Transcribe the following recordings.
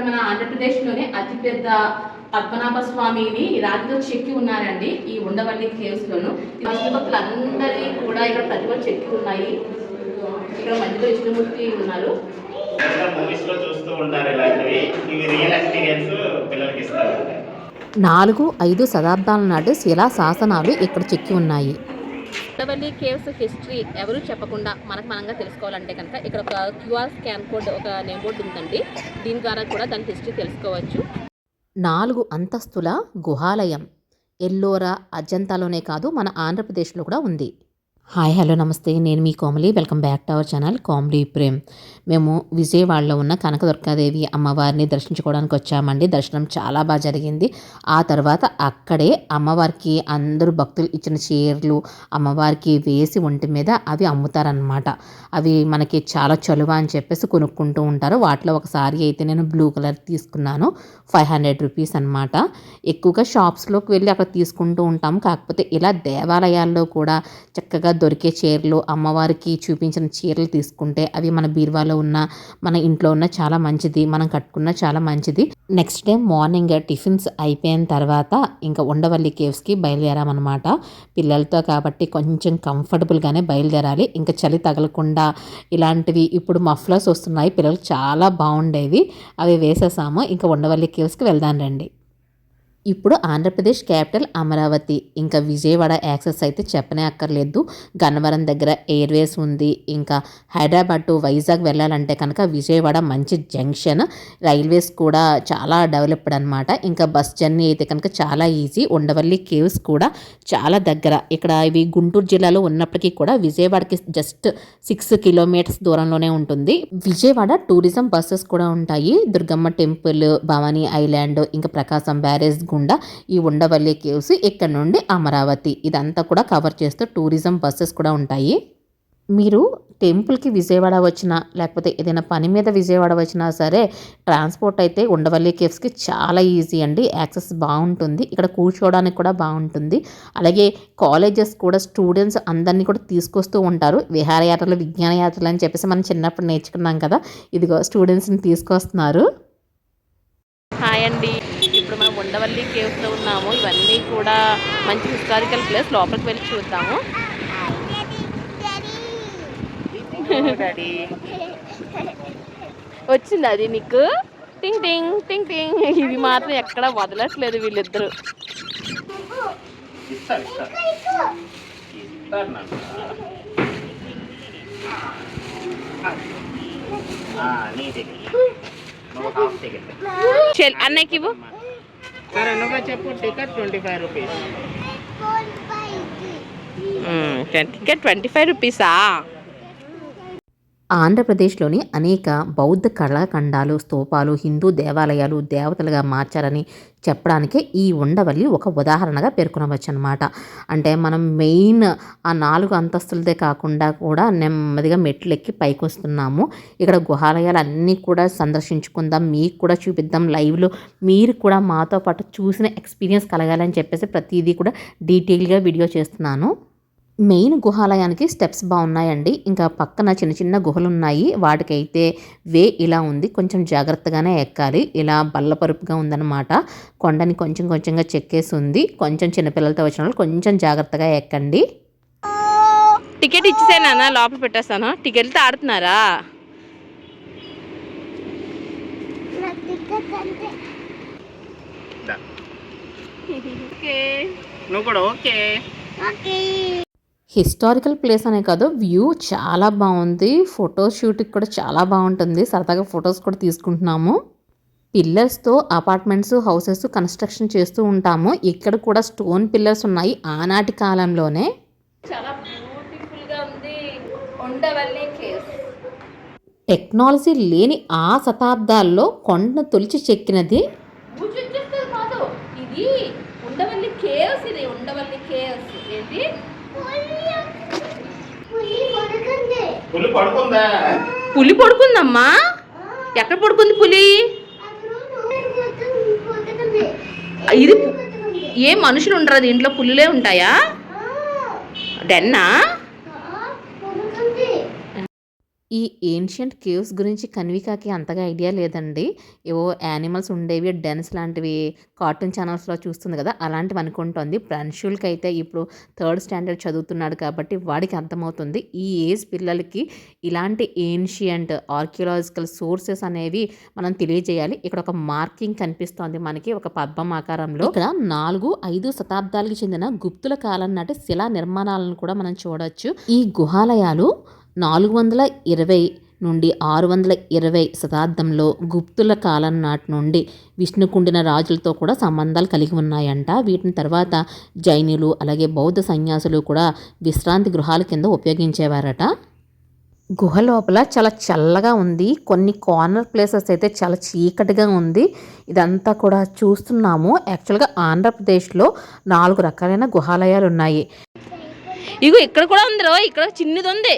ఇక్కడ మన ఆంధ్రప్రదేశ్లోనే అతిపెద్ద పద్మనాభ స్వామిని రాతితో చెక్కి ఉన్నారండి ఈ ఉండవల్లి కేవ్స్ లోను ఈ భక్తులు భక్తులందరినీ కూడా ఇక్కడ ప్రతిభలు చెక్కి ఉన్నాయి. ఇక్కడ మధ్యలో విష్ణుమూర్తి ఉన్నారు. మూవీస్లో చూస్తూ ఉంటారు ఇలాంటివి. ఇవి రియల్ ఎక్స్పీరియన్స్ పిల్లలకి ఇస్తారు నాలుగు ఐదు శతాబ్దాల నాటి శిలా శాసనాలు ఇక్కడ చెక్కి ఉన్నాయి. ఉండవల్లి కేవ్స్ హిస్టరీ ఎవరు చెప్పకుండా మనకు మనంగా తెలుసుకోవాలంటే కనుక ఇక్కడ ఒక క్యూఆర్ స్కాన్ కోడ్ ఒక నేమ్ బోర్డు ఉందండి. దీని ద్వారా కూడా దాని హిస్టరీ తెలుసుకోవచ్చు. నాలుగు అంతస్తుల గుహాలయం. ఎల్లోరా అజంతాలోనే కాదు మన ఆంధ్రప్రదేశ్లో కూడా ఉంది. హాయ్ హలో నమస్తే. నేను మీ Komali. Welcome back to our channel comedy Prem. మేము విజయవాడలో ఉన్న కనకదుర్గాదేవి అమ్మవారిని దర్శించుకోవడానికి వచ్చామండి. దర్శనం చాలా బాగా జరిగింది. ఆ తర్వాత అక్కడే అమ్మవారికి అందరూ భక్తులు ఇచ్చిన చీరలు అమ్మవారికి వేసి ఒంటి మీద అవి అమ్ముతారనమాట అవి మనకి చాలా చలువ అని చెప్పేసి కొనుక్కుంటూ ఉంటారు. వాటిలో ఒకసారి అయితే నేను బ్లూ కలర్ తీసుకున్నాను. ఫైవ్ హండ్రెడ్ రూపీస్ అనమాట ఎక్కువగా షాప్స్లోకి వెళ్ళి అక్కడ తీసుకుంటూ ఉంటాం కాకపోతే ఇలా దేవాలయాల్లో కూడా చక్కగా దొరికే చీరలు అమ్మవారికి చూపించిన చీరలు తీసుకుంటే అవి మన బీరువాలో ఉన్న మన ఇంట్లో ఉన్న చాలా మంచిది. మనం కట్టుకున్న చాలా మంచిది. నెక్స్ట్ డే మార్నింగ్ టిఫిన్స్ అయిపోయిన తర్వాత ఇంకా ఉండవల్లి కేవ్స్కి బయలుదేరామన్నమాట. పిల్లలతో కాబట్టి కొంచెం కంఫర్టబుల్గానే బయలుదేరాలి. ఇంకా చలి తగలకుండా ఇలాంటివి ఇప్పుడు మఫ్లర్స్ వస్తున్నాయి. పిల్లలు చాలా బాగుండేవి. అవి వేసేసాము. ఇంకా ఉండవల్లి కేవ్స్కి వెళ్దాం రండి. ఇప్పుడు ఆంధ్రప్రదేశ్ క్యాపిటల్ అమరావతి. ఇంకా విజయవాడ యాక్సెస్ అయితే చెప్పనే అక్కర్లేదు. గన్నవరం దగ్గర ఎయిర్వేస్ ఉంది. ఇంకా హైదరాబాద్ టు వైజాగ్ వెళ్ళాలంటే కనుక విజయవాడ మంచి జంక్షన్. రైల్వేస్ కూడా చాలా డెవలప్డ్ అనమాట ఇంకా బస్ జర్నీ అయితే కనుక చాలా ఈజీ. ఉండవల్లి కేవ్స్ కూడా చాలా దగ్గర. ఇక్కడ ఇవి గుంటూరు జిల్లాలో ఉన్నప్పటికీ కూడా విజయవాడకి జస్ట్ సిక్స్ కిలోమీటర్స్ దూరంలోనే ఉంటుంది. విజయవాడ టూరిజం బస్సెస్ కూడా ఉంటాయి. దుర్గమ్మ టెంపుల్ భవానీ ఐలాండ్ ఇంకా ప్రకాశం బ్యారేజ్ గుండా ఈ ఉండవల్లి కేవ్స్ ఇక్కడ నుండి అమరావతి. ఇదంతా కూడా కవర్ చేస్తూ టూరిజం బస్సెస్ కూడా ఉంటాయి. మీరు టెంపుల్కి విజయవాడ వచ్చినా లేకపోతే ఏదైనా పని మీద విజయవాడ వచ్చినా సరే ట్రాన్స్పోర్ట్ అయితే ఉండవల్లి కేవ్స్కి చాలా ఈజీ అండి. యాక్సెస్ బాగుంటుంది. ఇక్కడ కూర్చోవడానికి కూడా బాగుంటుంది. అలాగే కాలేజెస్ కూడా స్టూడెంట్స్ అందరినీ కూడా తీసుకొస్తూ ఉంటారు. విహారయాత్రలు విజ్ఞానయాత్రలు అని చెప్పేసి మనం చిన్నప్పుడు నేర్చుకున్నాం కదా. ఇదిగో స్టూడెంట్స్ని తీసుకొస్తున్నారు. హాయ్ అండి. మనం ఉండవల్లి కేవ్స్లో ఉన్నాము. ఇవన్నీ కూడా మంచి హిస్టారికల్ ప్లేస్ లోపలికి వెళ్ళి చూద్దాము. వచ్చింది అది నీకు. టింగ్ టింగ్ టింగ్ టింగ్. ఇది మాత్రం ఎక్కడ వదలట్లేదు వీళ్ళిద్దరు. అన్నయ్యకి ఇవ్వు. సరే నువ్వే చెప్పు ticket twenty five rupees ticket twenty five రూపీసా ఆంధ్రప్రదేశ్లోని అనేక బౌద్ధ కళాఖండాలు స్తూపాలు హిందూ దేవాలయాలు దేవతలుగా మార్చారని చెప్పడానికే ఈ ఉండవల్లి ఒక ఉదాహరణగా పేర్కొనవచ్చు అనమాట అంటే మనం మెయిన్ ఆ నాలుగు అంతస్తులదే కాకుండా కూడా నెమ్మదిగా మెట్లు ఎక్కి పైకి వస్తున్నాము ఇక్కడ గుహాలయాలు అన్నీ కూడా సందర్శించుకుందాం మీకు కూడా చూపిద్దాం లైవ్లో మీరు కూడా మాతో పాటు చూసిన ఎక్స్పీరియన్స్ కలగాలని చెప్పేసి ప్రతిదీ కూడా డీటెయిల్గా వీడియో చేస్తున్నాను. మెయిన్ గుహాలయానికి స్టెప్స్ బాగున్నాయండి. ఇంకా పక్కన చిన్న చిన్న గుహలు ఉన్నాయి వాటికైతే వే ఇలా ఉంది. కొంచెం జాగ్రత్తగానే ఎక్కాలి. ఇలా బల్లపరుపుగా ఉందన్నమాట. కొండని కొంచెం కొంచెంగా చెక్కేసి ఉంది. కొంచెం చిన్నపిల్లలతో వచ్చిన వాళ్ళు కొంచెం జాగ్రత్తగా ఎక్కండి. టికెట్ ఇచ్చేసానా లోపల పెట్టేస్తాను. టికెట్తో ఆడుతున్నారా. నువ్వు కూడా ఓకే. హిస్టారికల్ ప్లేస్ అనే కాదు వ్యూ చాలా బాగుంది. ఫోటో షూట్కి కూడా చాలా బాగుంటుంది. సరదాగా ఫొటోస్ కూడా తీసుకుంటున్నాము. పిల్లర్స్తో అపార్ట్మెంట్స్ హౌసెస్ కన్స్ట్రక్షన్ చేస్తూ ఉంటాము. ఇక్కడ కూడా స్టోన్ పిల్లర్స్ ఉన్నాయి ఆనాటి కాలంలోనే. చాలా బ్యూటిఫుల్గా ఉంది. ఉండవల్లి కేవ్స్. టెక్నాలజీ లేని ఆ శతాబ్దాల్లో కొండను తొలిచి చెక్కినది. ఇది ఉండవల్లి కేవ్స్ ఇది ఉండవల్లి కేవ్స్. ఏంటి? పులి పడుకుందా? పులి పడుకుందమ్మా? ఎక్కడ పడుకుంది పులి? ఇది ఏ మనుషులు ఉండరు దీంట్లో? పులులే ఉంటాయా? డెన్నా? ఈ ఏన్షియంట్ కేవ్స్ గురించి కన్వికాకి అంతగా ఐడియా లేదండి. ఏవో యానిమల్స్ ఉండేవి డెన్స్ లాంటివి కార్టూన్ ఛానల్స్లో చూస్తుంది కదా అలాంటివి అనుకుంటోంది. ప్రణ్షుల్కి అయితే ఇప్పుడు థర్డ్ స్టాండర్డ్ చదువుతున్నాడు కాబట్టి వాడికి అర్థమవుతుంది. ఈ ఏజ్ పిల్లలకి ఇలాంటి ఏన్షియంట్ ఆర్కియలాజికల్ సోర్సెస్ అనేవి మనం తెలియజేయాలి. ఇక్కడ ఒక మార్కింగ్ కనిపిస్తోంది మనకి ఒక పద్మం ఆకారంలో. ఇక్కడ నాలుగు ఐదు శతాబ్దాలకు చెందిన గుప్తుల కాలం నాటి శిలా నిర్మాణాలను కూడా మనం చూడవచ్చు ఈ గుహాలయాలు నాలుగు వందల ఇరవై నుండి ఆరు వందల ఇరవై శతాబ్దంలో గుప్తుల కాలం నాటి నుండి విష్ణుకుండిన రాజులతో కూడా సంబంధాలు కలిగి ఉన్నాయంట. వీటిని తర్వాత జైనులు అలాగే బౌద్ధ సన్యాసులు కూడా విశ్రాంతి గృహాల కింద ఉపయోగించేవారట. గుహ లోపల చాలా చల్లగా ఉంది. కొన్ని కార్నర్ ప్లేసెస్ అయితే చాలా చీకటిగా ఉంది. ఇదంతా కూడా చూస్తున్నాము. యాక్చువల్గా ఆంధ్రప్రదేశ్లో నాలుగు రకాలైన గుహాలయాలు ఉన్నాయి ఇగో ఇక్కడ కూడా ఉందిరో. ఇక్కడ చిన్నది ఉంది.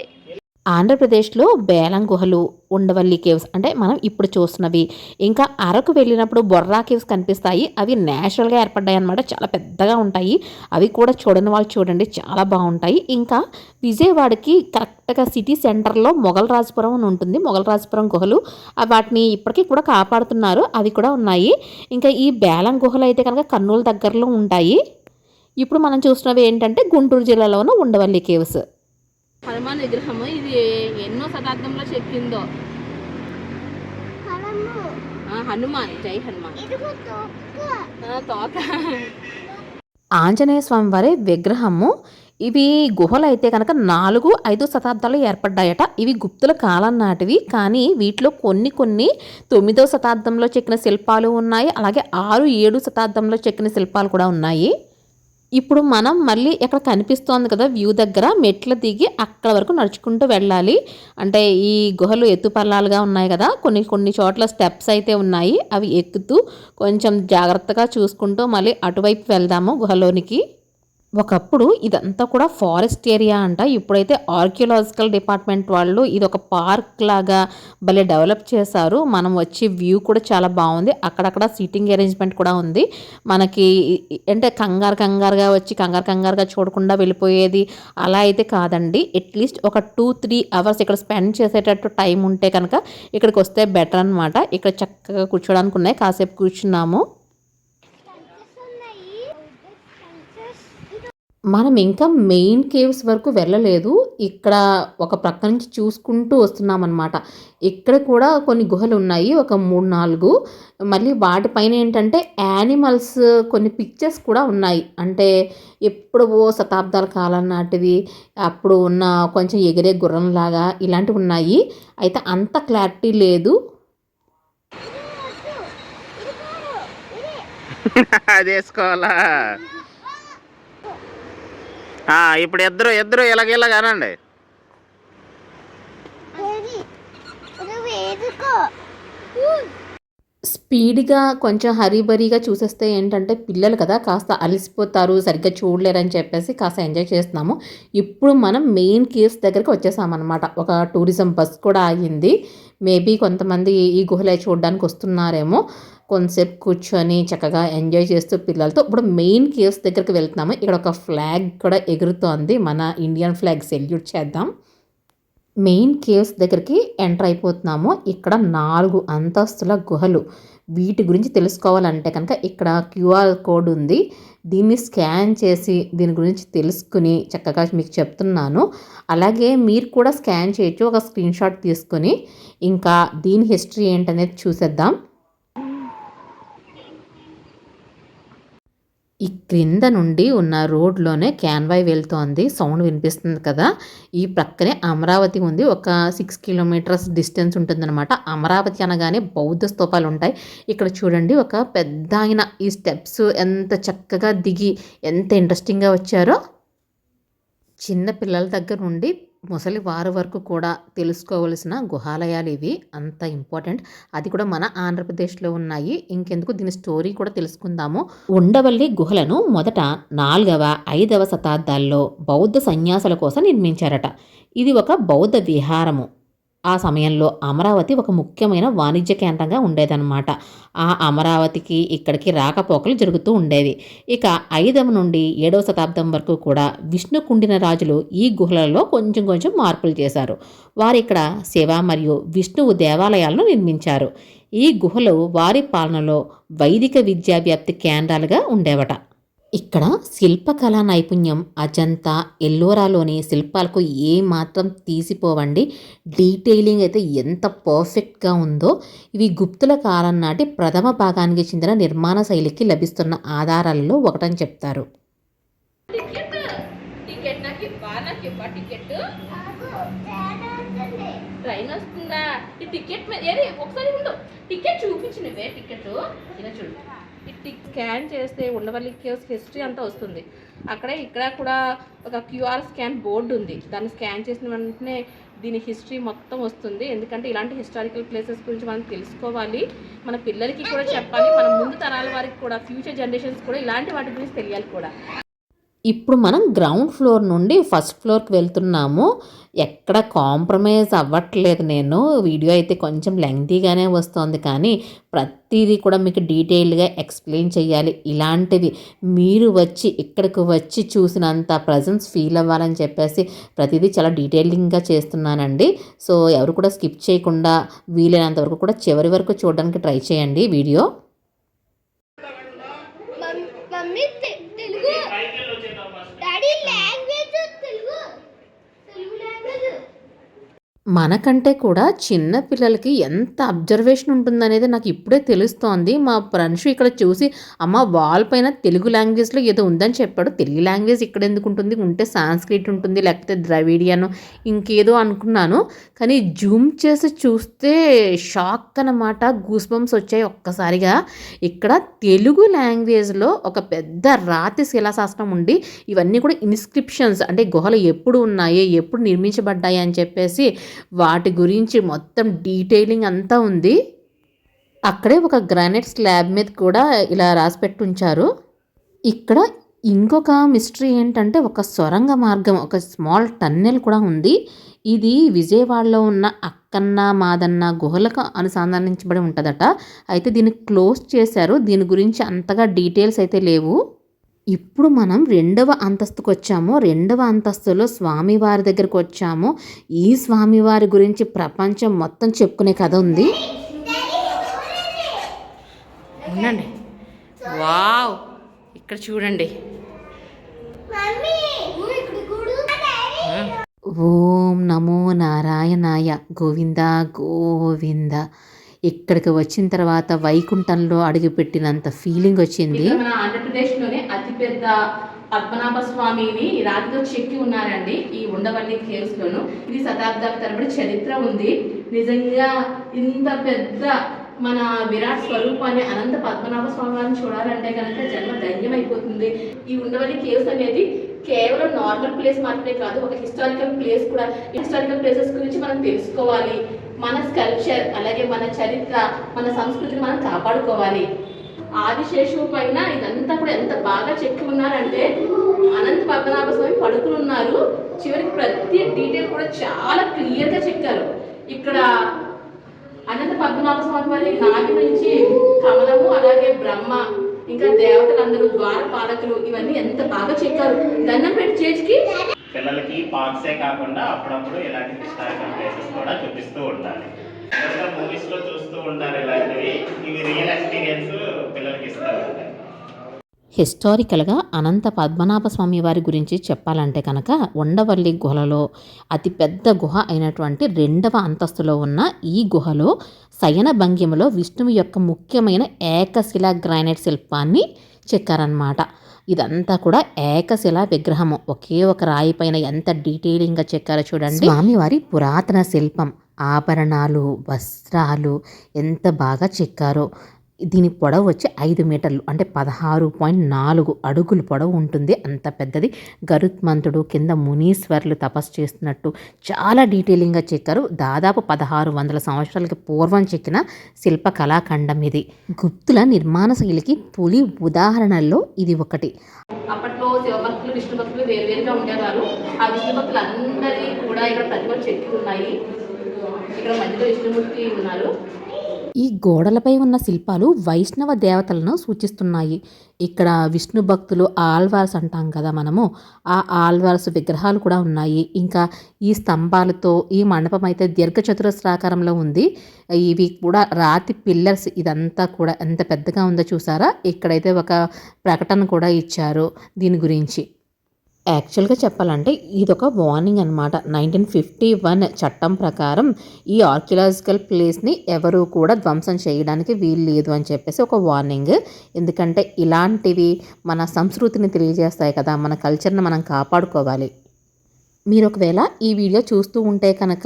ఆంధ్రప్రదేశ్లో బేలం గుహలు ఉండవల్లి కేవ్స్ అంటే మనం ఇప్పుడు చూస్తున్నవి. ఇంకా అరకు వెళ్ళినప్పుడు బొర్రా కేవ్స్ కనిపిస్తాయి. అవి నేచురల్గా ఏర్పడ్డాయి అనమాట చాలా పెద్దగా ఉంటాయి. అవి కూడా చూడని వాళ్ళు చూడండి. చాలా బాగుంటాయి. ఇంకా విజయవాడకి కరెక్ట్గా సిటీ సెంటర్లో మొఘల్ రాజపురం అని ఉంటుంది. మొఘల్ రాజపురం గుహలు వాటిని ఇప్పటికీ కూడా కాపాడుతున్నారు. అవి కూడా ఉన్నాయి. ఇంకా ఈ బేలం గుహలు అయితే కనుక కర్నూలు దగ్గరలో ఉంటాయి. ఇప్పుడు మనం చూస్తున్నవి ఏంటంటే గుంటూరు జిల్లాలోనూ ఉండవల్లి కేవ్స్. హనుమాన్ విగ్రహము ఇది ఎన్నో శతాబ్దంలో చెక్కిందో? హనుమాన్. జై హనుమాన్. తోక. ఆంజనేయ స్వామి వారి విగ్రహము ఇవి గుహలు అయితే కనుక నాలుగు ఐదు శతాబ్దాలు ఏర్పడ్డాయట. ఇవి గుప్తుల కాలం నాటివి కానీ వీటిలో కొన్ని కొన్ని తొమ్మిదవ శతాబ్దంలో చెక్కిన శిల్పాలు ఉన్నాయి. అలాగే ఆరు ఏడు శతాబ్దంలో చెక్కిన శిల్పాలు కూడా ఉన్నాయి. ఇప్పుడు మనం మళ్ళీ ఇక్కడ కనిపిస్తోంది కదా వ్యూ దగ్గర మెట్లు దిగి అక్కడ వరకు నడుచుకుంటూ వెళ్ళాలి. అంటే ఈ గుహలు ఎత్తుపల్లాలుగా ఉన్నాయి కదా కొన్ని కొన్ని చోట్ల స్టెప్స్ అయితే ఉన్నాయి. అవి ఎక్కుతూ కొంచెం జాగ్రత్తగా చూసుకుంటూ మళ్ళీ అటువైపు వెళ్దాము గుహలోనికి. ఒకప్పుడు ఇదంతా కూడా ఫారెస్ట్ ఏరియా అంట. ఇప్పుడైతే ఆర్కియలాజికల్ డిపార్ట్మెంట్ వాళ్ళు ఇది ఒక పార్క్ లాగా భలే డెవలప్ చేశారు. మనం వచ్చే వ్యూ కూడా చాలా బాగుంది. అక్కడక్కడ సీటింగ్ అరేంజ్మెంట్ కూడా ఉంది. మనకి అంటే కంగారు కంగారుగా వచ్చి కంగారు కంగారుగా చూడకుండా వెళ్ళిపోయేది అలా అయితే కాదండి. అట్లీస్ట్ ఒక టూ త్రీ అవర్స్ ఇక్కడ స్పెండ్ చేసేటట్టు టైం ఉంటే కనుక ఇక్కడికి వస్తే బెటర్ అనమాట ఇక్కడ చక్కగా కూర్చోడానికి ఉన్నాయి. కాసేపు కూర్చున్నాము. మనం ఇంకా మెయిన్ కేవ్స్ వరకు వెళ్ళలేదు. ఇక్కడ ఒక ప్రక్క నుంచి చూసుకుంటూ వస్తున్నాం అనమాట ఇక్కడ కూడా కొన్ని గుహలు ఉన్నాయి ఒక మూడు నాలుగు. మళ్ళీ వాటిపైన ఏంటంటే యానిమల్స్ కొన్ని పిక్చర్స్ కూడా ఉన్నాయి. అంటే ఎప్పుడో శతాబ్దాల కాలం నాటివి అప్పుడు ఉన్న కొంచెం ఎగిరే గుర్రంలాగా ఇలాంటివి ఉన్నాయి. అయితే అంత క్లారిటీ లేదు. అదేసుకోవాలా? ఇప్పుడు ఇద్దరు ఇద్దరు ఇలాగ ఇలాగ అనండి. స్పీడ్గా కొంచెం హరీబరీగా చూసేస్తే ఏంటంటే పిల్లలు కదా కాస్త అలసిపోతారు సరిగ్గా చూడలేరని చెప్పేసి కాస్త ఎంజాయ్ చేస్తున్నాము. ఇప్పుడు మనం మెయిన్ కేవ్స్ దగ్గరికి వచ్చేసామన్నమాట. ఒక టూరిజం బస్ కూడా ఆగింది. మేబీ కొంతమంది ఈ గుహలే చూడడానికి వస్తున్నారేమో. కొంతసేపు కూర్చొని చక్కగా ఎంజాయ్ చేస్తూ పిల్లలతో ఇప్పుడు మెయిన్ కేవ్స్ దగ్గరికి వెళ్తున్నాము. ఇక్కడ ఒక ఫ్లాగ్ కూడా ఎగురుతోంది. మన ఇండియన్ ఫ్లాగ్ సెల్యూట్ చేద్దాం. మెయిన్ కేవ్స్ దగ్గరికి ఎంటర్ అయిపోతున్నాము. ఇక్కడ నాలుగు అంతస్తుల గుహలు. వీటి గురించి తెలుసుకోవాలంటే కనుక ఇక్కడ క్యూఆర్ కోడ్ ఉంది. దీన్ని స్కాన్ చేసి దీని గురించి తెలుసుకుని చక్కగా మీకు చెప్తున్నాను. అలాగే మీరు కూడా స్కాన్ చేయొచ్చు. ఒక స్క్రీన్ షాట్ తీసుకుని. ఇంకా దీని హిస్టరీ ఏంటనేది చూసేద్దాం. ఈ క్రింద నుండి ఉన్న రోడ్లోనే క్యాన్వాయ్ వెళ్తోంది. సౌండ్ వినిపిస్తుంది కదా. ఈ ప్రక్కనే అమరావతి ఉంది. ఒక సిక్స్ కిలోమీటర్స్ డిస్టెన్స్ ఉంటుందన్నమాట. అమరావతి అనగానే బౌద్ధ స్తూపాలు ఉంటాయి. ఇక్కడ చూడండి ఒక పెద్ద ఆయన ఈ స్టెప్స్ ఎంత చక్కగా దిగి ఎంత ఇంట్రెస్టింగ్గా వచ్చారో. చిన్న పిల్లల దగ్గర నుండి ముసలి వారి వరకు కూడా తెలుసుకోవలసిన గుహాలయాలు ఇవి. అంత ఇంపార్టెంట్. అది కూడా మన ఆంధ్రప్రదేశ్లో ఉన్నాయి. ఇంకెందుకు దీని స్టోరీ కూడా తెలుసుకుందాము. ఉండవల్లి గుహలను మొదట నాలుగవ ఐదవ శతాబ్దాల్లో బౌద్ధ సన్యాసుల కోసం నిర్మించారట. ఇది ఒక బౌద్ధ విహారము. ఆ సమయంలో అమరావతి ఒక ముఖ్యమైన వాణిజ్య కేంద్రంగా ఉండేదన్నమాట. ఆ అమరావతికి ఇక్కడికి రాకపోకలు జరుగుతూ ఉండేవి. ఇక ఐదవ నుండి ఏడవ శతాబ్దం వరకు కూడా విష్ణు కుండిన రాజులు ఈ గుహలలో కొంచెం కొంచెం మార్పులు చేశారు. వారు ఇక్కడ శివ మరియు విష్ణువు దేవాలయాలను నిర్మించారు. ఈ గుహలు వారి పాలనలో వైదిక విద్యా వ్యాప్తి కేంద్రాలుగా ఉండేవట. ఇక్కడ శిల్పకళా నైపుణ్యం అజంతా ఎల్లోరాలోని శిల్పాలకు ఏ మాత్రం తీసిపోవండి. డీటెయిలింగ్ అయితే ఎంత పర్ఫెక్ట్గా ఉందో ఇవి గుప్తుల కాలం నాటి ప్రథమ భాగానికి చెందిన నిర్మాణ శైలికి లభిస్తున్న ఆధారాలలో ఒకటని చెప్తారు. టికెట్ ట్రైన్ వస్తుందా? ఈ టికెట్ మీద ఒకసారి ఉండు. టికెట్ చూపించినవే టికెట్. ఇలా చూడు. ఇట్టి స్కాన్ చేస్తే ఉండవల్లి కేవ్స్ హిస్టరీ అంతా వస్తుంది. అక్కడే ఇక్కడ కూడా ఒక క్యూఆర్ స్కాన్ బోర్డు ఉంది. దాన్ని స్కాన్ చేసిన వెంటనే దీని హిస్టరీ మొత్తం వస్తుంది. ఎందుకంటే ఇలాంటి హిస్టారికల్ ప్లేసెస్ గురించి మనం తెలుసుకోవాలి. మన పిల్లలకి కూడా చెప్పాలి. మన ముందు తరాల వారికి కూడా ఫ్యూచర్ జనరేషన్స్ కూడా ఇలాంటి వాటి గురించి తెలియాలి కూడా. ఇప్పుడు మనం గ్రౌండ్ ఫ్లోర్ నుండి ఫస్ట్ ఫ్లోర్కి వెళ్తున్నాము. ఎక్కడ కాంప్రమైజ్ అవ్వట్లేదు నేను. వీడియో అయితే కొంచెం లెంగ్తీగానే వస్తుంది కానీ ప్రతిదీ కూడా మీకు డీటెయిల్గా ఎక్స్ప్లెయిన్ చేయాలి ఇలాంటివి మీరు వచ్చి ఇక్కడికి వచ్చి చూసినంత ప్రజెన్స్ ఫీల్ అవ్వాలని చెప్పేసి ప్రతిదీ చాలా డీటెయిలింగ్గా చేస్తున్నానండి. సో ఎవరు కూడా స్కిప్ చేయకుండా వీలైనంత వరకు కూడా చివరి వరకు చూడడానికి ట్రై చేయండి వీడియో మమ్- మమ్మీ తె- Telugu daddy language Telugu Telugu language మనకంటే కూడా చిన్న పిల్లలకి ఎంత అబ్జర్వేషన్ ఉంటుందనేది నాకు ఇప్పుడే తెలుస్తోంది. మా ఫ్రెండ్స్ ఇక్కడ చూసి అమ్మ వాల్ పైన తెలుగు లాంగ్వేజ్లో ఏదో ఉందని చెప్పాడు. తెలుగు లాంగ్వేజ్ ఇక్కడ ఎందుకు ఉంటుంది? ఉంటే సాంస్క్రిట్ ఉంటుంది లేకపోతే ద్రవిడియన్ ఇంకేదో అనుకున్నాను. కానీ జూమ్ చేసి చూస్తే షాక్ అన్నమాట. గూస్ బంప్స్ వచ్చాయి ఒక్కసారిగా. ఇక్కడ తెలుగు లాంగ్వేజ్లో ఒక పెద్ద రాతి శిలాశాస్త్రం ఉండి ఇవన్నీ కూడా ఇన్స్క్రిప్షన్స్ అంటే గుహలు ఎప్పుడు ఉన్నాయి ఎప్పుడు నిర్మించబడ్డాయి అని చెప్పేసి వాటి గురించి మొత్తం డీటెయిలింగ్ అంతా ఉంది. అక్కడే ఒక గ్రానైట్ స్లాబ్ మీద కూడా ఇలా రాసిపెట్టి ఉంచారు ఇక్కడ ఇంకొక మిస్టరీ ఏంటంటే ఒక సొరంగ మార్గం ఒక స్మాల్ టన్నెల్ కూడా ఉంది. ఇది విజయవాడలో ఉన్న అక్కన్న మాదన్న గుహలకు అనుసంధానించబడి ఉంటుందట. అయితే దీన్ని క్లోజ్ చేశారు. దీని గురించి అంతగా డీటెయిల్స్ అయితే లేవు. ఇప్పుడు మనం రెండవ అంతస్తుకు వచ్చాము. రెండవ అంతస్తులో స్వామివారి దగ్గరకు వచ్చాము. ఈ స్వామివారి గురించి ప్రపంచం మొత్తం చెప్పుకునే కథ ఉంది. ఉండండి. వావ్! ఇక్కడ చూడండి. ఓం నమో నారాయణాయ. గోవింద గోవింద. ఇక్కడికి వచ్చిన తర్వాత వైకుంఠంలో అడుగుపెట్టినంత ఫీలింగ్ వచ్చింది. మన ఆంధ్రప్రదేశ్లోనే అతిపెద్ద పద్మనాభ స్వామిని రాతితో చెక్కి ఉన్నారండి ఈ ఉండవల్లి కేవ్స్ లోను ఇది శతాబ్దాల తరబడి చరిత్ర ఉంది. నిజంగా ఇంత పెద్ద మన విరాట్ స్వరూపాన్ని అనంత పద్మనాభ స్వామి వారిని చూడాలంటే కనుక జన్మ ధన్యం అయిపోతుంది ఈ ఉండవల్లి కేవ్స్ అనేది కేవలం నార్మల్ ప్లేస్ మాత్రమే కాదు ఒక హిస్టారికల్ ప్లేస్ కూడా. హిస్టారికల్ ప్లేసెస్ గురించి మనం తెలుసుకోవాలి. మన స్కల్ప్చర్ అలాగే మన చరిత్ర మన సంస్కృతిని మనం కాపాడుకోవాలి. ఆదిశేషువు పైన ఇదంతా కూడా ఎంత బాగా చెక్కి ఉన్నారంటే అనంత పద్మనాభ స్వామి పడుకుని ఉన్నారు. చివరికి ప్రతి డీటెయిల్ కూడా చాలా క్లియర్గా చెక్కారు. ఇక్కడ అనంత పద్మనాభ స్వామి వారి నాటి నుంచి కమలము అలాగే బ్రహ్మ ఇంకా దేవతలందరూ ద్వారపాలకులు ఇవన్నీ ఎంత బాగా చెక్కారు. దండం పెట్టి చేతికి పిల్లలకి పార్క్సే కాకుండా అప్పుడప్పుడు ఇలాంటి హిస్టారికల్ ప్లేసెస్ కూడా చూపిస్తూ ఉండాలి. మూవీస్లో చూస్తూ ఉంటారు ఇలాంటివి. ఇవి రియల్ ఎక్స్పీరియన్స్ పిల్లలకి ఇస్తూ ఉంటాయి హిస్టారికల్గా అనంత పద్మనాభ స్వామి వారి గురించి చెప్పాలంటే కనుక ఉండవల్లి గుహలలో అతిపెద్ద గుహ అయినటువంటి రెండవ అంతస్తులో ఉన్న ఈ గుహలో శయన భంగిమలో విష్ణువు యొక్క ముఖ్యమైన ఏకశిలా గ్రానైట్ శిల్పాన్ని చెక్కారనమాట ఇదంతా కూడా ఏకశిలా విగ్రహము. ఒకే ఒక రాయి పైన ఎంత డీటెయిలింగ్గా చెక్కారో చూడండి. స్వామివారి పురాతన శిల్పం ఆభరణాలు వస్త్రాలు ఎంత బాగా చెక్కారో. దీని పొడవు వచ్చి ఐదు మీటర్లు అంటే పదహారు పాయింట్ నాలుగు అడుగులు పొడవు ఉంటుంది. అంత పెద్దది. గరుత్మంతుడు కింద మునీశ్వర్లు తపస్సు చేస్తున్నట్టు చాలా డీటెయిలింగ్గా చెక్కారు దాదాపు పదహారు వందల సంవత్సరాలకి పూర్వం చెక్కిన శిల్ప కళాఖండం ఇది. గుప్తుల నిర్మాణ శైలికి తొలి ఉదాహరణల్లో ఇది ఒకటి. అప్పట్లో శివభక్తులు విష్ణు భక్తులు వేరువేరుగా ఉండేవారు. ఆ విష్ణు భక్తులు అందరికీ కూడా ఇక్కడ ప్రతిభ చెట్లు ఉన్నాయి. ఇక్కడ మధ్యలో విష్ణుమూర్తి ఉన్నారు. ఈ గోడలపై ఉన్న శిల్పాలు వైష్ణవ దేవతలను సూచిస్తున్నాయి. ఇక్కడ విష్ణు భక్తులు ఆల్వార్స్ అంటాం కదా మనము. ఆ ఆల్వార్స్ విగ్రహాలు కూడా ఉన్నాయి. ఇంకా ఈ స్తంభాలతో ఈ మండపం అయితే దీర్ఘచతురస్రాకారంలో ఉంది. ఇవి కూడా రాతి పిల్లర్స్. ఇదంతా కూడా ఎంత పెద్దగా ఉందో చూసారా? ఇక్కడైతే ఒక ప్రకటన కూడా ఇచ్చారు దీని గురించి. యాక్చువల్గా చెప్పాలంటే ఇదొక వార్నింగ్ అనమాట నైన్టీన్ ఫిఫ్టీ వన్ చట్టం ప్రకారం ఈ ఆర్కియలాజికల్ ప్లేస్ని ఎవరు కూడా ధ్వంసం చేయడానికి వీలు లేదు అని చెప్పేసి ఒక వార్నింగ్. ఎందుకంటే ఇలాంటివి మన సంస్కృతిని తెలియజేస్తాయి కదా మన కల్చర్ని మనం కాపాడుకోవాలి. మీరు ఒకవేళ ఈ వీడియో చూస్తూ ఉంటే కనుక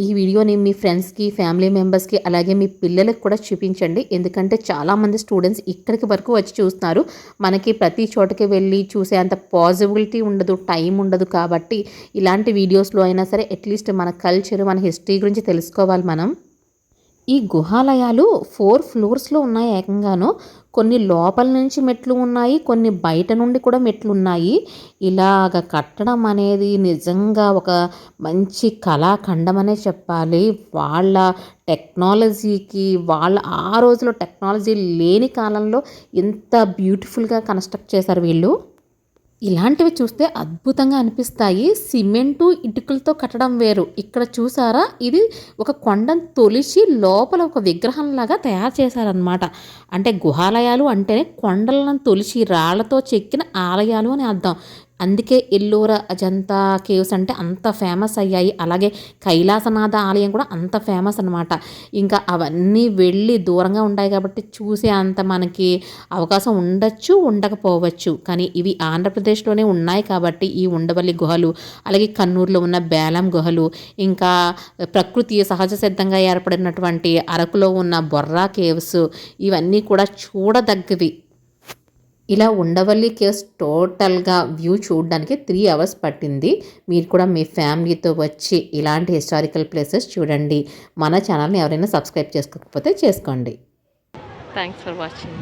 ఈ వీడియోని మీ ఫ్రెండ్స్కి ఫ్యామిలీ మెంబర్స్కి అలాగే మీ పిల్లలకు కూడా చూపించండి. ఎందుకంటే చాలామంది స్టూడెంట్స్ ఇక్కడికి వరకు వచ్చి చూస్తున్నారు. మనకి ప్రతి చోటకి వెళ్ళి చూసే అంత పాజిబిలిటీ ఉండదు టైం ఉండదు కాబట్టి ఇలాంటి వీడియోస్లో అయినా సరే అట్లీస్ట్ మన కల్చర్ మన హిస్టరీ గురించి తెలుసుకోవాలి మనం. ఈ గుహాలయాలు ఫోర్ ఫ్లోర్స్లో ఉన్నాయి ఏకంగాను. కొన్ని లోపల నుంచి మెట్లు ఉన్నాయి కొన్ని బయట నుండి కూడా మెట్లు ఉన్నాయి. ఇలాగ కట్టడం అనేది నిజంగా ఒక మంచి కళాఖండం అనే చెప్పాలి. వాళ్ళ టెక్నాలజీకి వాళ్ళ ఆ రోజులో టెక్నాలజీ లేని కాలంలో ఇంత బ్యూటిఫుల్గా కన్స్ట్రక్ట్ చేశారు వీళ్ళు. ఇలాంటివి చూస్తే అద్భుతంగా అనిపిస్తాయి. సిమెంటు ఇటుకలతో కట్టడం వేరు. ఇక్కడ చూసారా? ఇది ఒక కొండను తొలిచి లోపల ఒక విగ్రహంలాగా తయారు చేశారనమాట అంటే గుహాలయాలు అంటేనే కొండలను తొలిచి రాళ్ళతో చెక్కిన ఆలయాలు అని అర్థం. అందుకే ఎల్లూర అజంతా కేవ్స్ అంటే అంత ఫేమస్ అయ్యాయి. అలాగే కైలాసనాథ ఆలయం కూడా అంత ఫేమస్ అనమాట ఇంకా అవన్నీ వెళ్ళి దూరంగా ఉంటాయి కాబట్టి చూసే అంత మనకి అవకాశం ఉండొచ్చు ఉండకపోవచ్చు. కానీ ఇవి ఆంధ్రప్రదేశ్లోనే ఉన్నాయి కాబట్టి ఈ ఉండవల్లి గుహలు అలాగే కన్నూరులో ఉన్న బేలం గుహలు ఇంకా ప్రకృతి సహజ సిద్ధంగా ఏర్పడినటువంటి అరకులో ఉన్న బొర్రా కేవ్స్ ఇవన్నీ కూడా చూడదగ్గవి. ఇలా ఉండవల్లి కేవ్స్ టోటల్గా వ్యూ చూడడానికి త్రీ అవర్స్ పట్టింది. మీరు కూడా మీ ఫ్యామిలీతో వచ్చి ఇలాంటి హిస్టారికల్ ప్లేసెస్ చూడండి. మన ఛానల్ని ఎవరైనా సబ్స్క్రైబ్ చేసుకోకపోతే చేసుకోండి. Thanks for watching